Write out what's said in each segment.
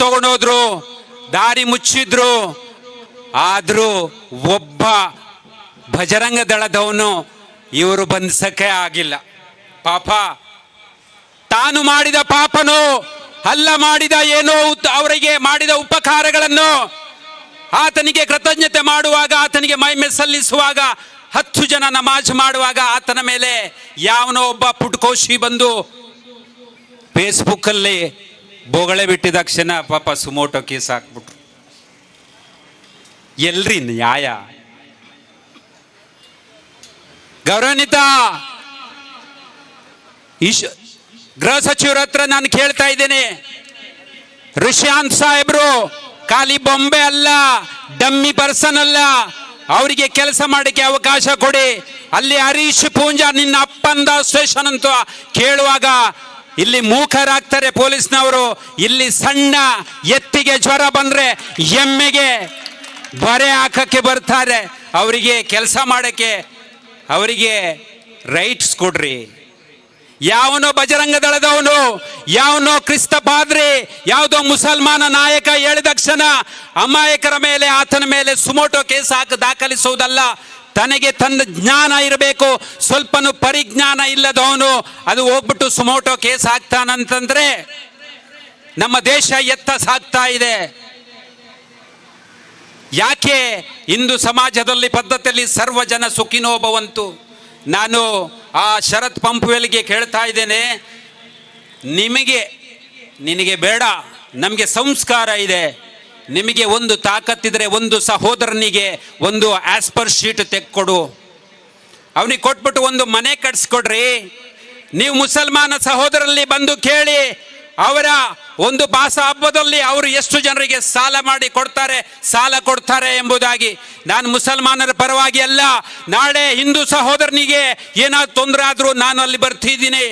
ತಗೊಂಡೋದ್ರು, ದಾರಿ ಮುಚ್ಚಿದ್ರು. ಆದರೂ ಒಬ್ಬ ಭಜರಂಗ ದಳದವನು ಇವರು ಬಂಧಿಸಕ್ಕೆ ಆಗಿಲ್ಲ. ಪಾಪ, ತಾನು ಮಾಡಿದ ಪಾಪನು ಅಲ್ಲ ಮಾಡಿದ ಏನೋ ಅವರಿಗೆ ಮಾಡಿದ ಉಪಕಾರಗಳನ್ನು ಆತನಿಗೆ ಕೃತಜ್ಞತೆ ಮಾಡುವಾಗ, ಆತನಿಗೆ ಮೈಮೆ ಸಲ್ಲಿಸುವಾಗ, ಹತ್ತು ಜನ ನಮಾಜ್ ಮಾಡುವಾಗ ಆತನ ಮೇಲೆ ಯಾವನೋ ಒಬ್ಬ ಪುಟ್ಕೋಶಿ ಬಂದು ಫೇಸ್ಬುಕ್ಕಲ್ಲಿ ಬೊಗಳೆ ಬಿಟ್ಟಿದ ಕ್ಷಣ ಪಾಪ ಸುಮೋಟೋ ಕೇಸ್ ಹಾಕ್ಬಿಟ್ರು. ಎಲ್ರಿ ನ್ಯಾಯ? ಗೌರವಾನ್ವಿತ ಈಶ್ ಗೃಹ ಸಚಿವರ ಹತ್ರ ನಾನು ಕೇಳ್ತಾ ಇದ್ದೇನೆ. ಋಷಾಂತ್ ಸಾಹೇಬ್ರು ಖಾಲಿ ಬೊಂಬೆ ಅಲ್ಲ, ಡಮ್ಮಿ ಪರ್ಸನ್ ಅಲ್ಲ, ಅವರಿಗೆ ಕೆಲಸ ಮಾಡಕ್ಕೆ ಅವಕಾಶ ಕೊಡಿ. ಅಲ್ಲಿ ಹರೀಶ್ ಪೂಂಜಾ ನಿನ್ನ ಅಪ್ಪಂದ ಸ್ಟೇಷನ್ ಅಂತ ಕೇಳುವಾಗ ಇಲ್ಲಿ ಮೂಕರಾಗ್ತಾರೆ ಪೊಲೀಸ್ನವರು. ಇಲ್ಲಿ ಸಣ್ಣ ಎತ್ತಿಗೆ ಜ್ವರ ಬಂದ್ರೆ ಎಮ್ಮೆಗೆ ಬರೆ ಹಾಕಕ್ಕೆ ಬರ್ತಾರೆ. ಅವರಿಗೆ ಕೆಲಸ ಮಾಡಕ್ಕೆ ಅವರಿಗೆ ರೈಟ್ಸ್ ಕೊಡ್ರಿ. ಯಾವನೋ ಬಜರಂಗ ದಳದವನು, ಯಾವನೋ ಕ್ರಿಸ್ತ ಪಾದ್ರಿ, ಯಾವುದೋ ಮುಸಲ್ಮಾನ ನಾಯಕ ಹೇಳಿದ ಕ್ಷಣ ಅಮಾಯಕರ ಮೇಲೆ, ಆತನ ಮೇಲೆ ಸುಮೋಟೋ ಕೇಸ್ ಹಾಕಿ ದಾಖಲಿಸುವುದಲ್ಲ. ತನಗೆ ತನ್ನ ಜ್ಞಾನ ಇರಬೇಕು, ಸ್ವಲ್ಪನೂ ಪರಿಜ್ಞಾನ ಇಲ್ಲದವನು ಅದು ಹೋಗ್ಬಿಟ್ಟು ಸುಮೋಟೋ ಕೇಸ್ ಹಾಕ್ತಾನಂತಂದ್ರೆ ನಮ್ಮ ದೇಶ ಎತ್ತ ಸಾಕ್ತಾ ಇದೆ. ಯಾಕೆ ಇಂದು ಸಮಾಜದಲ್ಲಿ ಪದ್ಧತಿಯಲ್ಲಿ ಸರ್ವ ಜನ ಸುಖಿನೋ ಭವಂತು ನಾನು ಆ ಶರತ್ ಪಂಪ್ವೆಲ್ಗೆ ಕೇಳ್ತಾ ಇದ್ದೇನೆ, ನಿಮಗೆ, ನಿನಗೆ ಬೇಡ, ನಮಗೆ ಸಂಸ್ಕಾರ ಇದೆ. ನಿಮಗೆ ಒಂದು ತಾಕತ್ತಿದ್ರೆ ಒಂದು ಸಹೋದರನಿಗೆ ಒಂದು ಆಸ್ಪರ್ ಶೀಟ್ ತೆಕ್ಕೊಡು. ಅವನಿಗೆ ಕೊಟ್ಬಿಟ್ಟು ಒಂದು ಮನೆ ಕಟ್ಸ್ಕೊಡ್ರಿ. ನೀವು ಮುಸಲ್ಮಾನ ಸಹೋದರಲ್ಲಿ ಬಂದು ಕೇಳಿ, ಅವರ ಒಂದು ಭಾಷ ಹಬ್ಬದಲ್ಲಿ ಅವರು ಎಷ್ಟು ಜನರಿಗೆ ಸಾಲ ಮಾಡಿ ಕೊಡ್ತಾರೆ, ಸಾಲ ಕೊಡ್ತಾರೆ ಎಂಬುದಾಗಿ. ನಾನು ಮುಸಲ್ಮಾನರ ಪರವಾಗಿ ಅಲ್ಲ, ನಾಳೆ ಹಿಂದೂ ಸಹೋದರನಿಗೆ ಏನಾದ್ರು ತೊಂದರೆ ಆದರೂ ನಾನು ಅಲ್ಲಿ ಬರ್ತಿದ್ದೀನಿ.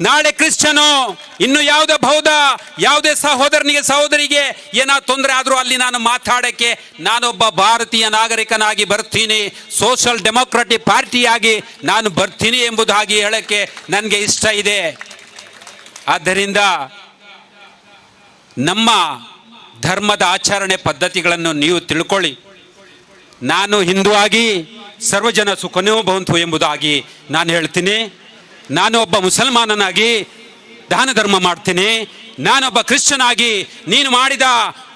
ನಾಳೆ ಕ್ರಿಶ್ಚನು ಇನ್ನು ಯಾವುದೇ ಬೌದ್ಧ, ಯಾವುದೇ ಸಹೋದರನಿಗೆ, ಸಹೋದರಿಗೆ ಏನಾದ್ರು ತೊಂದರೆ ಆದರೂ ಅಲ್ಲಿ ನಾನು ಮಾತಾಡೋಕ್ಕೆ, ನಾನೊಬ್ಬ ಭಾರತೀಯ ನಾಗರಿಕನಾಗಿ ಬರ್ತೀನಿ ಸೋಷಲ್ ಡೆಮೋಕ್ರೆಟಿಕ್ ಪಾರ್ಟಿಯಾಗಿ ನಾನು ಬರ್ತೀನಿ ಎಂಬುದಾಗಿ ಹೇಳಕ್ಕೆ ನನಗೆ ಇಷ್ಟ ಇದೆ. ಆದ್ದರಿಂದ ನಮ್ಮ ಧರ್ಮದ ಆಚರಣೆ ಪದ್ಧತಿಗಳನ್ನು ನೀವು ತಿಳ್ಕೊಳ್ಳಿ. ನಾನು ಹಿಂದೂ ಆಗಿ ಸರ್ವಜನ ಸುಖನೋ ಬಂತು ಎಂಬುದಾಗಿ ನಾನು ಹೇಳ್ತೀನಿ. ನಾನು ಒಬ್ಬ ಮುಸಲ್ಮಾನನಾಗಿ ದಾನ ಧರ್ಮ ಮಾಡ್ತೀನಿ. ನಾನೊಬ್ಬ ಆಗಿ ನೀನು ಮಾಡಿದ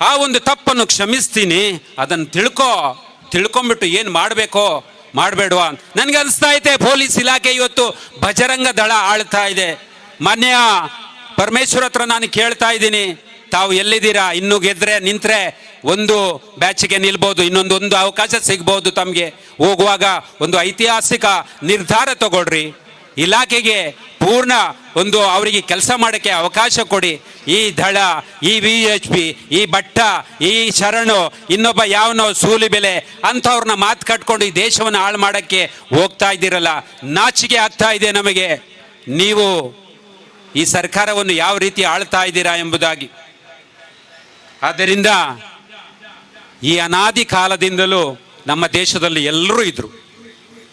ಆ ಒಂದು ತಪ್ಪನ್ನು ಕ್ಷಮಿಸ್ತೀನಿ. ಅದನ್ನು ತಿಳ್ಕೊ ತಿಳ್ಕೊಂಬಿಟ್ಟು ಏನು ಮಾಡಬೇಕೋ ಮಾಡಬೇಡವಾ ನನಗೆ ಅನಿಸ್ತಾ ಐತೆ ಪೊಲೀಸ್ ಇಲಾಖೆ ಇವತ್ತು ಭಜರಂಗ ದಳ ಆಳ್ತಾ ಇದೆ. ಮಾನ್ಯ ಪರಮೇಶ್ವರ ಹತ್ರ ನಾನು ಕೇಳ್ತಾ ಇದ್ದೀನಿ. ತಾವು ಎಲ್ಲಿದ್ದೀರಾ? ಇನ್ನು ಗೆದ್ರೆ, ನಿಂತರೆ ಒಂದು ಬ್ಯಾಚಿಗೆ ನಿಲ್ಬೋದು ಇನ್ನೊಂದು ಒಂದು ಅವಕಾಶ ಸಿಗ್ಬೋದು ತಮಗೆ. ಹೋಗುವಾಗ ಒಂದು ಐತಿಹಾಸಿಕ ನಿರ್ಧಾರ ತಗೊಳ್ರಿ. ಇಲಾಖೆಗೆ ಪೂರ್ಣ ಒಂದು ಅವರಿಗೆ ಕೆಲಸ ಮಾಡೋಕ್ಕೆ ಅವಕಾಶ ಕೊಡಿ. ಈ ದಳ, ಈ ವಿ ಎಚ್ ಪಿ ಈ ಭಟ್ಟ, ಈ ಶರಣು, ಇನ್ನೊಬ್ಬ ಯಾವನೋ ಸೂಲಿ ಬೆಲೆ ಅಂಥವ್ರನ್ನ ಮಾತು ಕಟ್ಕೊಂಡು ಈ ದೇಶವನ್ನು ಹಾಳು ಮಾಡೋಕ್ಕೆ ಹೋಗ್ತಾ ಇದ್ದೀರಲ್ಲ, ನಾಚಿಕೆ ಆಗ್ತಾ ಇದೆ ನಮಗೆ. ನೀವು ಈ ಸರ್ಕಾರವನ್ನು ಯಾವ ರೀತಿ ಆಳ್ತಾ ಇದ್ದೀರಾ ಎಂಬುದಾಗಿ. ಆದ್ದರಿಂದ ಈ ಅನಾದಿ ಕಾಲದಿಂದಲೂ ನಮ್ಮ ದೇಶದಲ್ಲಿ ಎಲ್ಲರೂ ಇದ್ರು.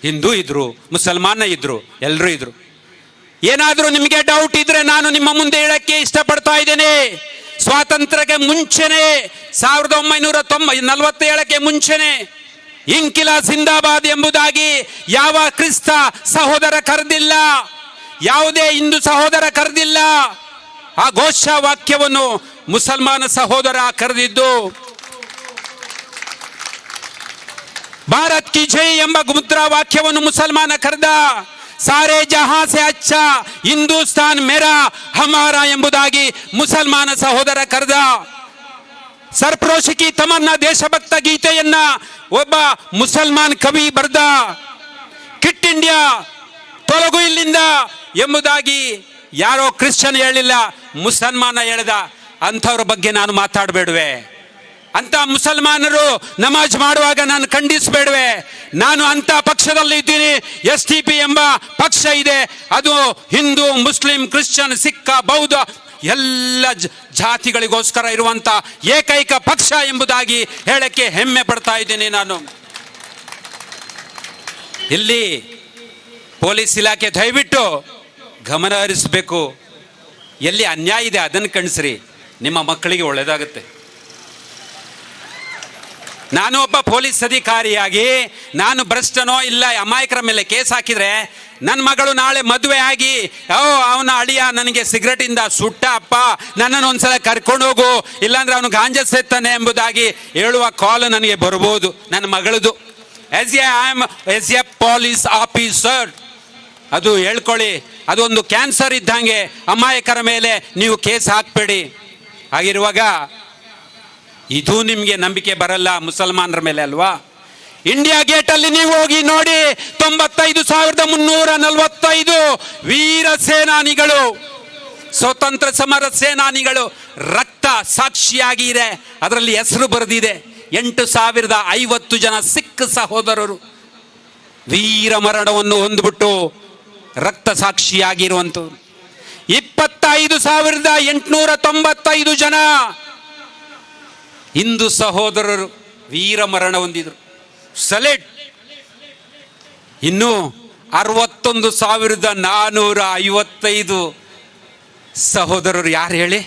ಹಿಂದೂ ಇದ್ರು, ಮುಸಲ್ಮಾನ ಇದ್ರು ಎಲ್ಲರೂ ಇದ್ರು. ಏನಾದರೂ ನಿಮಗೆ ಡೌಟ್ ಇದ್ರೆ ನಾನು ನಿಮ್ಮ ಮುಂದೆ ಹೇಳಕ್ಕೆ ಇಷ್ಟಪಡ್ತಾ ಇದ್ದೇನೆ. ಸ್ವಾತಂತ್ರ್ಯಕ್ಕೆ ಮುಂಚೆನೆ, ಸಾವಿರದ ಒಂಬೈನೂರ ತೊಂಬ, ನಲವತ್ತೇಳಕ್ಕೆ ಮುಂಚೆನೆ, ಇಂಕಿಲಾ ಜಿಂದಾಬಾದ್ ಎಂಬುದಾಗಿ ಯಾವ ಕ್ರಿಸ್ತ ಸಹೋದರ ಕರೆದಿಲ್ಲ, ಯಾವುದೇ ಹಿಂದೂ ಸಹೋದರ ಕರೆದಿಲ್ಲ. ಆ ಘೋಷ ವಾಕ್ಯವನ್ನು ಮುಸಲ್ಮಾನ ಸಹೋದರ ಕರೆದಿದ್ದು ಭಾರತ್ ಕಿ ಜೈ ಎಂಬ ಮುದ್ರಾವಾಕ್ಯವನ್ನು ಮುಸಲ್ಮಾನ ಕರೆದ. ಸಾರೆ ಜಹಾ ಸೆ ಅಚ್ಚ, ಹಿಂದೂಸ್ತಾನ್ ಮೇರಾ, ಹಮಾರ ಎಂಬುದಾಗಿ ಮುಸಲ್ಮಾನ ಸಹೋದರ ಕರೆದ. ಸರ್ಪ್ರೋಷಿಕಿ ತಮನ್ನ ದೇಶಭಕ್ತ ಗೀತೆಯನ್ನ ಒಬ್ಬ ಮುಸಲ್ಮಾನ್ ಕವಿ ಬರ್ದ. ಕಿಟ್ ಇಂಡಿಯಾ, ತೊಲಗು ಇಲ್ಲಿಂದ ಎಂಬುದಾಗಿ ಯಾರೋ ಕ್ರಿಶ್ಚಿಯನ್ ಹೇಳಿಲ್ಲ, ಮುಸಲ್ಮಾನ ಹೇಳ್ದ ಅಂಥವ್ರ ಬಗ್ಗೆ ನಾನು ಮಾತಾಡಬೇಡುವೆ. ಅಂತ ಮುಸಲ್ಮಾನರು ನಮಾಜ್ ಮಾಡುವಾಗ ನಾನು ಖಂಡಿಸಬೇಡುವೆ. ನಾನು ಅಂತ ಪಕ್ಷದಲ್ಲಿ ಇದ್ದೀನಿ. ಎಸ್ ಟಿ ಪಿ ಎಂಬ ಪಕ್ಷ ಇದೆ. ಅದು ಹಿಂದೂ, ಮುಸ್ಲಿಂ, ಕ್ರಿಶ್ಚಿಯನ್, ಸಿಕ್ಕ, ಬೌದ್ಧ ಎಲ್ಲ ಜಾತಿಗಳಿಗೋಸ್ಕರ ಇರುವಂತ ಏಕೈಕ ಪಕ್ಷ ಎಂಬುದಾಗಿ ಹೇಳಕ್ಕೆ ಹೆಮ್ಮೆ ಪಡ್ತಾ ಇದ್ದೀನಿ ನಾನು. ಇಲ್ಲಿ ಪೊಲೀಸ್ ಇಲಾಖೆ ದಯವಿಟ್ಟು ಗಮನ ಹರಿಸಬೇಕು. ಎಲ್ಲಿ ಅನ್ಯಾಯ ಇದೆ ಅದನ್ನು ಕಣಿಸ್ರಿ ನಿಮ್ಮ ಮಕ್ಕಳಿಗೆ ಒಳ್ಳೆಯದಾಗುತ್ತೆ ನಾನು ಒಬ್ಬ ಪೊಲೀಸ್ ಅಧಿಕಾರಿಯಾಗಿ, ನಾನು ಭ್ರಷ್ಟನೋ ಇಲ್ಲ, ಅಮಾಯಕರ ಮೇಲೆ ಕೇಸ್ ಹಾಕಿದ್ರೆ ನನ್ನ ಮಗಳು ನಾಳೆ ಮದುವೆ ಆಗಿ, ಓ, ಅವನ ಅಳಿಯ ನನಗೆ ಸಿಗರೆಟಿಂದ ಸುಟ್ಟ, ಅಪ್ಪ, ನನ್ನನ್ನು ಒಂದ್ಸಲ ಕರ್ಕೊಂಡು ಹೋಗು, ಇಲ್ಲಾಂದ್ರೆ ಅವನು ಗಾಂಜಾ ಸೇತಾನೆ ಎಂಬುದಾಗಿ ಹೇಳುವ ಕಾಲ್ ನನಗೆ ಬರ್ಬೋದು, ನನ್ನ ಮಗಳದು. Yes uh I am yes a police officer ಅದು ಹೇಳ್ಕೊಳ್ಳಿ, ಅದೊಂದು ಕ್ಯಾನ್ಸರ್ ಇದ್ದಂಗೆ, ಅಮಾಯಕರ ಮೇಲೆ ನೀವು ಕೇಸ್ ಹಾಕಬೇಡಿ. ಹಾಗಿರುವಾಗ ಇದು ನಿಮಗೆ ನಂಬಿಕೆ ಬರಲ್ಲ ಮುಸಲ್ಮಾನರ ಮೇಲೆ ಅಲ್ವಾ? ಇಂಡಿಯಾ ಗೇಟ್ ಅಲ್ಲಿ ನೀವು ಹೋಗಿ ನೋಡಿ ತೊಂಬತ್ತೈದು ಸಾವಿರದ ಮುನ್ನೂರ ನಲವತ್ತೈದು ವೀರ ಸೇನಾನಿಗಳು, ಸ್ವತಂತ್ರ ಸಮರ ಸೇನಾನಿಗಳು ರಕ್ತ ಸಾಕ್ಷಿಯಾಗಿ ಇದೆ. ಅದರಲ್ಲಿ ಹೆಸರು ಬರೆದಿದೆ. ಎಂಟು ಸಾವಿರದ ಐವತ್ತು ಜನ ಸಿಖ್ ಸಹೋದರರು ವೀರ ಮರಣವನ್ನು ಹೊಂದ್ಬಿಟ್ಟು ರಕ್ತ ಸಾಕ್ಷಿಯಾಗಿರುವಂಥವ್ರು. ಇಪ್ಪತ್ತೈದು ಸಾವಿರದ ಎಂಟುನೂರ ತೊಂಬತ್ತೈದು ಜನ ಹಿಂದೂ ಸಹೋದರರು ವೀರ ಮರಣ ಹೊಂದಿದ್ರು. ಸಲೆಟ್ ಇನ್ನು ಅರವತ್ತೊಂದು ಸಾವಿರದ ನಾನೂರ ಐವತ್ತೈದು ಸಹೋದರರು ಯಾರು ಹೇಳಿ?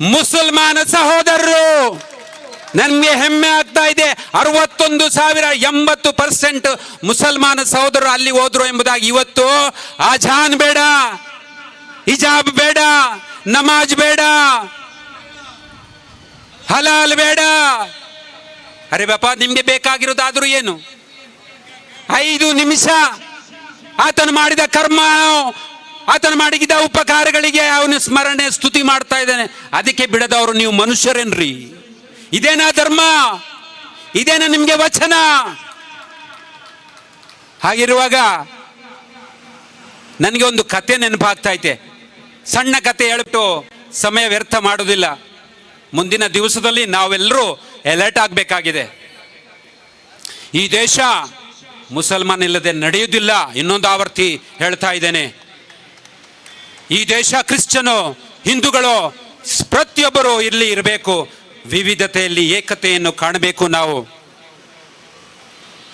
ಮುಸಲ್ಮಾನ ಸಹೋದರರು. ನನಗೆ ಹೆಮ್ಮೆ ಆಗ್ತಾ ಇದೆ. ಅರವತ್ತೊಂದು ಸಾವಿರ ಎಂಬತ್ತು ಪರ್ಸೆಂಟ್ ಮುಸಲ್ಮಾನ ಸಹೋದರರು ಅಲ್ಲಿ ಹೋದ್ರು ಎಂಬುದಾಗಿ ಇವತ್ತು ಆಜಾನ್ ಬೇಡ, ಹಿಜಾಬ್ ಬೇಡ, ನಮಾಜ್ ಬೇಡ ಹಲಾಲ್ ಬೇಡ. ಅರೆ ಬಾಪ, ನಿಮ್ಗೆ ಬೇಕಾಗಿರೋದಾದ್ರೂ ಏನು? ಐದು ನಿಮಿಷ. ಆತನು ಮಾಡಿದ ಕರ್ಮ, ಆತನು ಮಾಡಿದ ಉಪಕಾರಗಳಿಗೆ ಅವನು ಸ್ಮರಣೆ, ಸ್ತುತಿ ಮಾಡ್ತಾ ಇದ್ದಾನೆ. ಅದಕ್ಕೆ ಬಿಡದವರು ನೀವು ಮನುಷ್ಯರೇನ್ರಿ? ಇದೇನಾ ಧರ್ಮ? ಇದೇನಾ ನಿಮಗೆ ವಚನ? ಹಾಗಿರುವಾಗ ನನಗೆ ಒಂದು ಕತೆ ನೆನಪಾಗ್ತಾ ಐತೆ. ಸಣ್ಣ ಕತೆ ಹೇಳ್ಬಿಟ್ಟು ಸಮಯ ವ್ಯರ್ಥ ಮಾಡೋದಿಲ್ಲ. ಮುಂದಿನ ದಿವಸದಲ್ಲಿ ನಾವೆಲ್ಲರೂ ಅಲರ್ಟ್ ಆಗಬೇಕಾಗಿದೆ. ಈ ದೇಶ ಮುಸಲ್ಮಾನ್ ಇಲ್ಲದೆ ನಡೆಯುವುದಿಲ್ಲ ಇನ್ನೊಂದು ಆವರ್ತಿ ಹೇಳ್ತಾ ಇದ್ದೇನೆ. ಈ ದೇಶ ಕ್ರಿಶ್ಚನು ಹಿಂದೂಗಳು ಪ್ರತಿಯೊಬ್ಬರು ಇಲ್ಲಿ ಇರಬೇಕು. ವಿವಿಧತೆಯಲ್ಲಿ ಏಕತೆಯನ್ನು ಕಾಣಬೇಕು ನಾವು.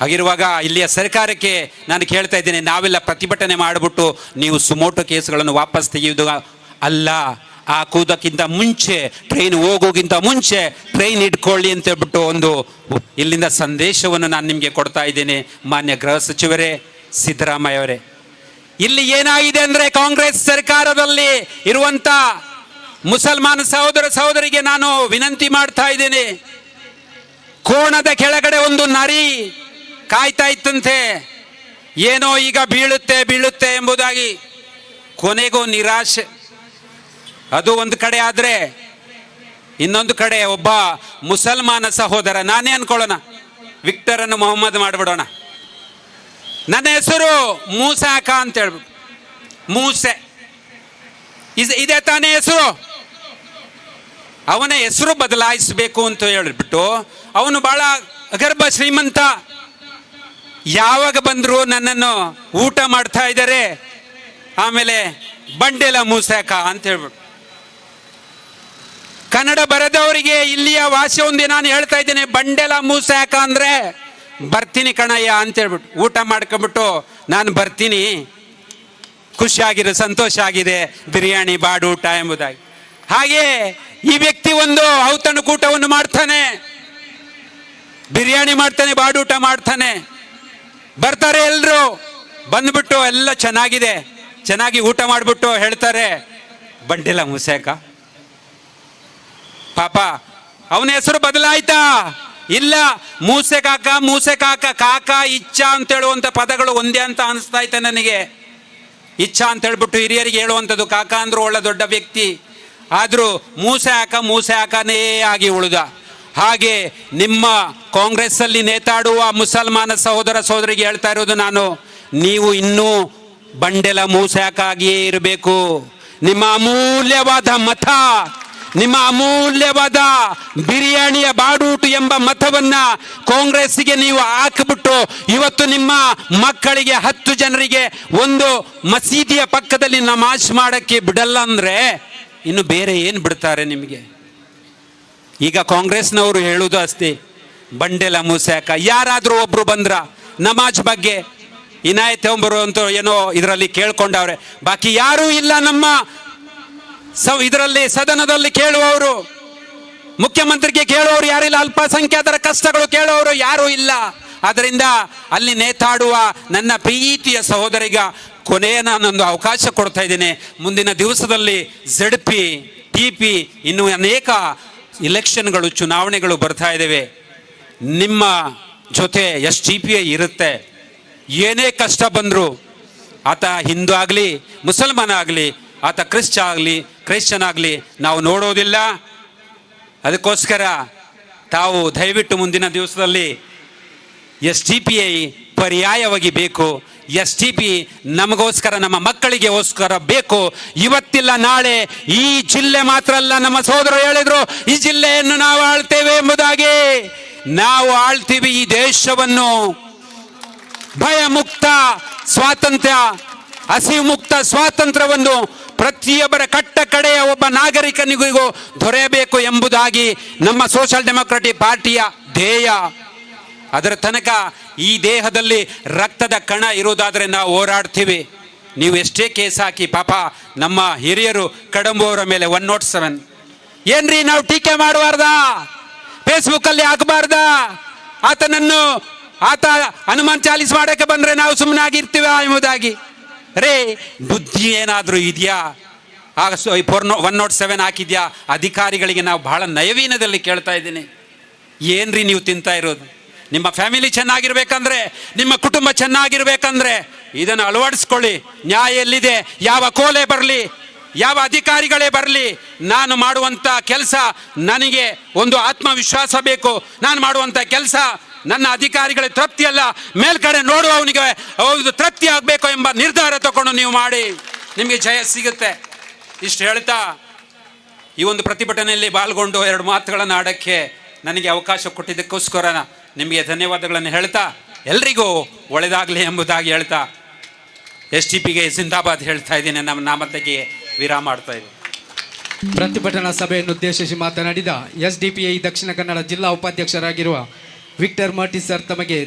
ಹಾಗಿರುವಾಗ ಇಲ್ಲಿಯ ಸರ್ಕಾರಕ್ಕೆ ನಾನು ಕೇಳ್ತಾ ಇದ್ದೇನೆ, ನಾವೆಲ್ಲ ಪ್ರತಿಭಟನೆ ಮಾಡಿಬಿಟ್ಟು ನೀವು ಸುಮೋಟೋ ಕೇಸ್ಗಳನ್ನು ವಾಪಸ್ ತೆಗೆಯುವುದು ಅಲ್ಲ. ಹಾಕುವುದಕ್ಕಿಂತ ಮುಂಚೆ ಟ್ರೈನ್ ಹೋಗೋಕ್ಕಿಂತ ಮುಂಚೆ ಟ್ರೈನ್ ಇಟ್ಕೊಳ್ಳಿ ಅಂತ ಹೇಳ್ಬಿಟ್ಟು ಒಂದು ಇಲ್ಲಿಂದ ಸಂದೇಶವನ್ನು ನಾನು ನಿಮಗೆ ಕೊಡ್ತಾ ಇದ್ದೇನೆ. ಮಾನ್ಯ ಗೃಹ ಸಚಿವರೇ, ಸಿದ್ದರಾಮಯ್ಯ ಅವರೇ. ಇಲ್ಲಿ ಏನಾಗಿದೆ ಅಂದರೆ ಕಾಂಗ್ರೆಸ್ ಸರ್ಕಾರದಲ್ಲಿ ಇರುವಂಥ ಮುಸಲ್ಮಾನ ಸಹೋದರ ಸಹೋದರಿಗೆ ನಾನು ವಿನಂತಿ ಮಾಡ್ತಾ ಇದ್ದೇನೆ. ಕೋಣದ ಕೆಳಗಡೆ ಒಂದು ನರಿ ಕಾಯ್ತಾ ಇತ್ತಂತೆ. ಏನೋ ಈಗ ಬೀಳುತ್ತೆ ಬೀಳುತ್ತೆ ಎಂಬುದಾಗಿ ಕೊನೆಗೂ ನಿರಾಶೆ ಅದು ಒಂದು ಕಡೆ ಆದರೆ ಇನ್ನೊಂದು ಕಡೆ ಒಬ್ಬ ಮುಸಲ್ಮಾನ ಸಹೋದರ, ನಾನೇ ಅನ್ಕೊಳ್ಳೋಣ. ವಿಕ್ಟರ್ ಅನ್ನು ಮೊಹಮ್ಮದ್ ಮಾಡಿಬಿಡೋಣ. ನನ್ನ ಹೆಸರು ಮೂಸಾಕ ಅಂತ ಹೇಳ್ಬಿಟ್ಟು. ಮೂಸೆ. ಇದೆ ಇದೇ ತಾನೇ ಹೆಸರು? ಅವನ ಹೆಸರು ಬದಲಾಯಿಸಬೇಕು ಅಂತ ಹೇಳಿಬಿಟ್ಟು ಅವನು ಬಹಳ ಅಗರ್ಭ ಶ್ರೀಮಂತ. ಯಾವಾಗ ಬಂದರೂ ನನ್ನನ್ನು ಊಟ ಮಾಡ್ತಾ ಇದ್ದಾರೆ. ಆಮೇಲೆ ಬಂಡೆಲ ಮೂಸಾಕ ಅಂತ ಹೇಳ್ಬಿಟ್ಟು. ಕನ್ನಡ ಬರೆದವರಿಗೆ ಇಲ್ಲಿಯ ವಾಸಿ ಒಂದೇ ನಾನು ಹೇಳ್ತಾ ಇದ್ದೇನೆ, ಬಂಡೆಲ ಮೂಸಾಕ ಅಂದ್ರೆ ಬರ್ತೀನಿ ಕಣಯ್ಯ ಅಂತ ಹೇಳ್ಬಿಟ್ಟು ಊಟ ಮಾಡ್ಕೊಂಬಿಟ್ಟು ನಾನು ಬರ್ತೀನಿ. ಖುಷಿಯಾಗಿದೆ, ಸಂತೋಷ ಆಗಿದೆ, ಬಿರಿಯಾನಿ ಬಾಡೂಟ ಎಂಬುದಾಗಿ. ಹಾಗೆ ಈ ವ್ಯಕ್ತಿ ಒಂದು ಔತಣ ಕೂಟವನ್ನು ಮಾಡ್ತಾನೆ. ಬಿರಿಯಾನಿ ಮಾಡ್ತಾನೆ ಬಾಡೂಟ ಮಾಡ್ತಾನೆ. ಬರ್ತಾರೆ ಎಲ್ಲರೂ ಬಂದ್ಬಿಟ್ಟು ಎಲ್ಲ ಚೆನ್ನಾಗಿದೆ. ಚೆನ್ನಾಗಿ ಊಟ ಮಾಡಿಬಿಟ್ಟು ಹೇಳ್ತಾರೆ ಬಂಡಿಲ್ಲ ಮುಸೇಕ ಪಾಪ, ಅವನ ಹೆಸರು ಬದಲಾಯ್ತಾ? ಇಲ್ಲ, ಮೂಸೆ ಕಾಕ ಮೂಸೆ ಕಾಕ ಕಾಕ, ಇಚ್ಛ ಅಂತ ಹೇಳುವಂತ ಪದಗಳು ಒಂದೇ ಅಂತ ಅನಿಸ್ತಾ ಐತೆ ನನಗೆ. ಇಚ್ಛಾ ಅಂತ ಹೇಳ್ಬಿಟ್ಟು ಹಿರಿಯರಿಗೆ ಹೇಳುವಂಥದ್ದು, ಕಾಕ ಅಂದ್ರೂ ಒಳ್ಳೆ ದೊಡ್ಡ ವ್ಯಕ್ತಿ, ಆದರೂ ಮೂಸೆ ಹಾಕ ಮೂಸೆ ಹಾಕನೇ ಆಗಿ ಉಳಿದ. ಹಾಗೆ ನಿಮ್ಮ ಕಾಂಗ್ರೆಸ್ ಅಲ್ಲಿ ನೇತಾಡುವ ಮುಸಲ್ಮಾನ ಸಹೋದರ ಸಹೋದರಿಗೆ ಹೇಳ್ತಾ ಇರೋದು ನಾನು, ನೀವು ಇನ್ನೂ ಬಂಡೆಲ ಮೂಸೆ ಹಾಕಾಗಿಯೇ ಇರಬೇಕು. ನಿಮ್ಮ ಅಮೂಲ್ಯವಾದ ಮತ ನಿಮ್ಮ ಅಮೂಲ್ಯವಾದ ಬಿರಿಯಾನಿಯ ಬಾಡೂಟು ಎಂಬ ಮತವನ್ನ ಕಾಂಗ್ರೆಸ್ಗೆ ನೀವು ಹಾಕಿಬಿಟ್ಟು ಇವತ್ತು ನಿಮ್ಮ ಮಕ್ಕಳಿಗೆ ಹತ್ತು ಜನರಿಗೆ ಒಂದು ಮಸೀದಿಯ ಪಕ್ಕದಲ್ಲಿ ನಮಾಜ್ ಮಾಡಕ್ಕೆ ಬಿಡಲ್ಲ ಅಂದ್ರೆ ಇನ್ನು ಬೇರೆ ಏನು ಬಿಡ್ತಾರೆ ನಿಮಗೆ? ಈಗ ಕಾಂಗ್ರೆಸ್ನವರು ಹೇಳುವುದು ಅಷ್ಟೇ, ಬಂಡೆಲ ಮೂಸಾಕ, ಯಾರಾದರೂ ಒಬ್ರು ಬಂದ್ರ ನಮಾಜ್ ಬಗ್ಗೆ ಇನಾಯತ್ ಅಂತ ಏನೋ ಇದರಲ್ಲಿ ಕೇಳ್ಕೊಂಡವ್ರೆ, ಬಾಕಿ ಯಾರೂ ಇಲ್ಲ ನಮ್ಮ ಇದರಲ್ಲಿ ಸದನದಲ್ಲಿ ಕೇಳುವವರು, ಮುಖ್ಯಮಂತ್ರಿಗೆ ಕೇಳುವವರು ಯಾರಿಲ್ಲ, ಅಲ್ಪಸಂಖ್ಯಾತರ ಕಷ್ಟಗಳು ಕೇಳುವವರು ಯಾರೂ ಇಲ್ಲ. ಆದ್ದರಿಂದ ಅಲ್ಲಿ ನೇತಾಡುವ ನನ್ನ ಪ್ರೀತಿಯ ಸಹೋದರಿಗ ಕೊನೆಯ ನಾನೊಂದು ಅವಕಾಶ ಕೊಡ್ತಾ ಇದ್ದೇನೆ. ಮುಂದಿನ ದಿವಸದಲ್ಲಿ ಝಡ್ ಪಿ ಟಿ ಪಿ ಇನ್ನು ಅನೇಕ ಇಲೆಕ್ಷನ್ಗಳು ಚುನಾವಣೆಗಳು ಬರ್ತಾ ಇದ್ದಾವೆ. ನಿಮ್ಮ ಜೊತೆ ಎಸ್ ಟಿ ಪಿ ಇರುತ್ತೆ. ಏನೇ ಕಷ್ಟ ಬಂದರೂ, ಆತ ಹಿಂದೂ ಆಗಲಿ, ಮುಸಲ್ಮಾನ ಆಗಲಿ ಆತ ಕ್ರಿಶ್ಚ ಆಗಲಿ ಕ್ರಿಶ್ಚನ್ ಆಗಲಿ ನಾವು ನೋಡೋದಿಲ್ಲ. ಅದಕ್ಕೋಸ್ಕರ ತಾವು ದಯವಿಟ್ಟು ಮುಂದಿನ ದಿವಸದಲ್ಲಿ ಎಸ್ ಟಿ ಪಿ ಐ ಪರ್ಯಾಯವಾಗಿ ಬೇಕು. ಎಸ್ ಟಿ ಪಿ ನಮಗೋಸ್ಕರ, ನಮ್ಮ ಮಕ್ಕಳಿಗೆಗೋಸ್ಕರ ಬೇಕು. ಇವತ್ತಿಲ್ಲ, ನಾಳೆ ಈ ಜಿಲ್ಲೆ ಮಾತ್ರ ಅಲ್ಲ, ನಮ್ಮ ಸೋದರರು ಹೇಳಿದ್ರು, ಈ ಜಿಲ್ಲೆಯನ್ನು ನಾವು ಆಳ್ತೇವೆ ಎಂಬುದಾಗಿ. ನಾವು ಆಳ್ತೀವಿ ಈ ದೇಶವನ್ನು. ಭಯ ಮುಕ್ತ ಸ್ವಾತಂತ್ರ್ಯ. ಹಸಿವು ಮುಕ್ತ ಸ್ವಾತಂತ್ರ್ಯವನ್ನು ಪ್ರತಿಯೊಬ್ಬರ ಕಟ್ಟ ಕಡೆಯ ಒಬ್ಬ ನಾಗರಿಕನಿಗೂ ದೊರೆಯಬೇಕು ಎಂಬುದಾಗಿ ನಮ್ಮ ಸೋಷಿಯಲ್ ಡೆಮೊಕ್ರೆಟಿಕ್ ಪಾರ್ಟಿಯ ಧ್ಯೇಯ. ಅದರ ತನಕ ಈ ದೇಹದಲ್ಲಿ ರಕ್ತದ ಕಣ ಇರುವುದಾದರೆ ನಾವು ಹೋರಾಡ್ತೀವಿ. ನೀವು ಎಷ್ಟೇ ಕೇಸ್ ಹಾಕಿ ಪಾಪ ನಮ್ಮ ಹಿರಿಯರು ಕಡಂಬುವವರ ಮೇಲೆ ಒನ್ ನಾಟ್ ಸೆವೆನ್ ಏನ್ರಿ ನಾವು ಟೀಕೆ ಮಾಡಬಾರ್ದಾ ಫೇಸ್ಬುಕ್ಕಲ್ಲಿ ಹಾಕಬಾರ್ದಾ? ಆತನನ್ನು ಆತ ಹನುಮಾನ್ ಚಾಲೀಸ್ ಮಾಡಕ್ಕೆ ಬಂದ್ರೆ ನಾವು ಸುಮ್ಮನೆ ಆಗಿರ್ತೀವ ಎಂಬುದಾಗಿ. ರೇ, ಬುದ್ಧಿ ಏನಾದರೂ ಇದೆಯಾ? ಆಗ ಫೋರ್ ಒನ್ ನೋಟ್ ಸೆವೆನ್ ಹಾಕಿದ್ಯಾ? ಅಧಿಕಾರಿಗಳಿಗೆ ನಾವು ಭಾಳ ನಯವೀನದಲ್ಲಿ ಕೇಳ್ತಾ ಇದ್ದೀನಿ. ಏನ್ರಿ ನೀವು ತಿಂತಾ ಇರೋದು? ನಿಮ್ಮ ಫ್ಯಾಮಿಲಿ ಚೆನ್ನಾಗಿರ್ಬೇಕಂದ್ರೆ, ನಿಮ್ಮ ಕುಟುಂಬ ಚೆನ್ನಾಗಿರ್ಬೇಕಂದ್ರೆ, ಇದನ್ನು ಅಳವಡಿಸ್ಕೊಳ್ಳಿ. ನ್ಯಾಯ ಎಲ್ಲಿದೆ? ಯಾವ ಕೋಲೆ ಬರಲಿ? ಯಾವ ಅಧಿಕಾರಿಗಳೇ ಬರಲಿ? ನಾನು ಮಾಡುವಂಥ ಕೆಲಸ, ನನಗೆ ಒಂದು ಆತ್ಮವಿಶ್ವಾಸ ಬೇಕು. ನಾನು ಮಾಡುವಂಥ ಕೆಲಸ ನನ್ನ ಅಧಿಕಾರಿಗಳ ತೃಪ್ತಿ ಅಲ್ಲ. ಮೇಲ್ಗಡೆ ನೋಡುವವನಿಗೆ ಹೌದು ತೃಪ್ತಿ ಆಗಬೇಕು ಎಂಬ ನಿರ್ಧಾರ ತಗೊಂಡು ನೀವು ಮಾಡಿ. ನಿಮಗೆ ಜಯ ಸಿಗುತ್ತೆ. ಇಷ್ಟು ಹೇಳ್ತಾ, ಈ ಒಂದು ಪ್ರತಿಭಟನೆಯಲ್ಲಿ ಪಾಲ್ಗೊಂಡು ಎರಡು ಮಾತುಗಳನ್ನು ಆಡೋಕ್ಕೆ ನನಗೆ ಅವಕಾಶ ಕೊಟ್ಟಿದ್ದಕ್ಕೋಸ್ಕರ ನಿಮಗೆ ಧನ್ಯವಾದಗಳನ್ನು ಹೇಳ್ತಾ, ಎಲ್ರಿಗೂ ಒಳ್ಳೆಯದಾಗಲಿ ಎಂಬುದಾಗಿ ಹೇಳ್ತಾ ಎಸ್ ಟಿ ಪಿಗೆ ಜಿಂದಾಬಾದ್ ಹೇಳ್ತಾ ಇದ್ದೀನಿ. ನಮ್ಮ ನಾಮತೆಗೆ ವಿರಾಮ ಮಾಡ್ತಾ ಇದ್ದೀನಿ. ಪ್ರತಿಭಟನಾ ಸಭೆಯನ್ನು ಉದ್ದೇಶಿಸಿ ಮಾತನಾಡಿದ S D P I Dakshina Kannada ಜಿಲ್ಲಾ ಉಪಾಧ್ಯಕ್ಷರಾಗಿರುವ ವಿಕ್ಟರ್ ಮಾರ್ಟಿ ಸರ್ ತಮಗೆ